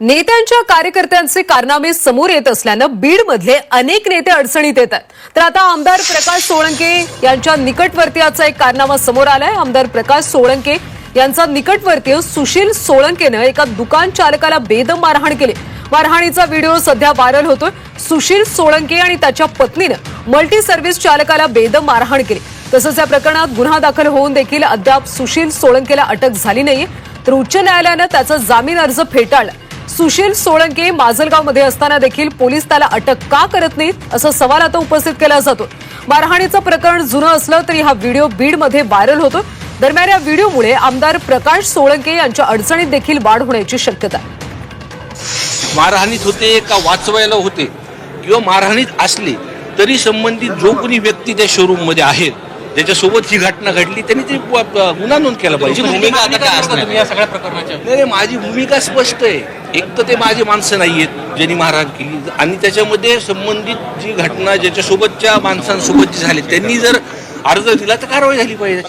नेत्यांच्या कार्यकर्त्यांचे कारनामे समोर येत असल्यानं बीडमधले अनेक नेते अडचणीत येत आहेत तर आता आमदार प्रकाश सोळंके यांच्या निकटवर्तीयाचा एक कारनामा समोर आलाय. आमदार प्रकाश सोळंके यांचा निकटवर्तीय सुशील सोळंकेनं एका दुकान चालकाला बेदम मारहाण केली. मारहाणीचा व्हिडिओ सध्या व्हायरल होतोय. सुशील सोळंके आणि त्याच्या पत्नीनं मल्टी सर्व्हिस चालकाला बेदम मारहाण केली. तसंच या प्रकरणात गुन्हा दाखल होऊन देखील अद्याप सुशील सोळंकेला अटक झाली नाहीये. तर उच्च न्यायालयानं त्याचा जामीन अर्ज फेटाळला. सुशील सोळंके माजलगावमध्ये असताना देखील पोलीस त्याला अटक का करत नाहीत असा सवाल आता उपस्थित केला जातो. मारहाणीचं प्रकरण जुनं असलं तरी हा व्हिडिओ बीडमध्ये व्हायरल होतो दरम्यान या व्हिडिओमुळे आमदार प्रकाश सोळंके यांच्या अडचणीत देखील वाढ होण्याची शक्यता आहे. मारहाणीत होते का वाचवायला होते? किंवा मारहाणीत असले तरी संबंधित जो कोणी व्यक्ती त्या शोरूममध्ये आहेत ज्याच्यासोबत ही घटना घडली त्यांनी ते गुन्हा नोंद केला पाहिजे. भूमिका आता काय असणार आहे? या सगळ्या प्रकरणाच्या. नाही नाही, माझी भूमिका स्पष्ट आहे. एक तर ते माझे माणसं नाही आहेत ज्यांनी मारहाण केली. आणि त्याच्यामध्ये संबंधित जी घटना ज्याच्यासोबतच्या माणसांसोबत जी झाली त्यांनी जर अर्ज दिला तर कारवाई झाली पाहिजे.